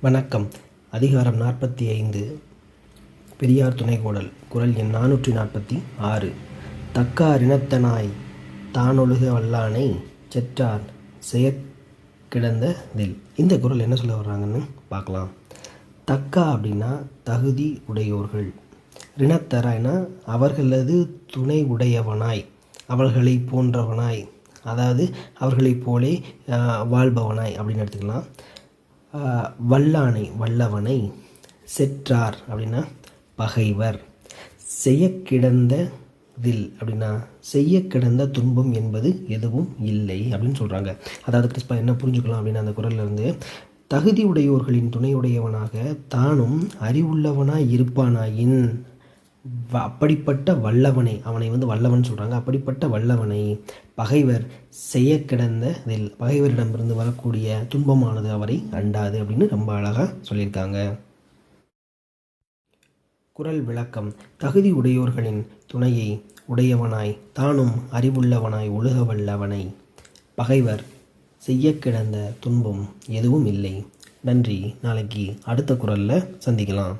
வணக்கம். அதிகாரம் நாற்பத்தி ஐந்து. பெரியார் துணைக்கோடல் குரல் எண் நானூற்றி நாற்பத்தி ஆறு. தக்கார் இனத்தனாய் தானொழுக வல்லானை செற்றார் செயற் கிடந்ததில். இந்த குரல் என்ன சொல்ல வர்றாங்கன்னு பார்க்கலாம். தக்கா அப்படின்னா தகுதி உடையோர்கள். ரிணத்தராய்னா அவர்களது துணை உடையவனாய் அவர்களை போன்றவனாய் அதாவது அவர்களைப் போலே வாழ்பவனாய் அப்படின்னு எடுத்துக்கலாம். வல்லானை வல்லவனை செற்றார் அப்படின்னா பகைவர். செய்ய கிடந்த இதில் அப்படின்னா செய்ய கிடந்த துன்பம் என்பது எதுவும் இல்லை அப்படின்னு சொல்கிறாங்க அதாவது கிறிஸ்பா என்ன புரிஞ்சுக்கலாம் அப்படின்னு அந்த குரல்ல தகுதியுடையோர்களின் துணையுடையவனாக தானும் அறிவுள்ளவனாய் இருப்பானாயின். அப்படிப்பட்ட வல்லவனை அவனை வந்து வல்லவன் சொல்கிறாங்க அப்படிப்பட்ட வல்லவனை பகைவர் செய்ய கிடந்ததில் பகைவரிடமிருந்து வரக்கூடிய துன்பமானது அவரை அண்டாது அப்படின்னு ரொம்ப அழகாக சொல்லியிருக்காங்க. குரல் விளக்கம். தகுதி உடையோர்களின் துணையை உடையவனாய் தானும் அறிவுள்ளவனாய் ஒழுக வல்லவனை. பகைவர் செய்ய கிடந்த துன்பம் எதுவும் இல்லை. நன்றி. நாளைக்கு அடுத்த குரலில் சந்திக்கலாம்.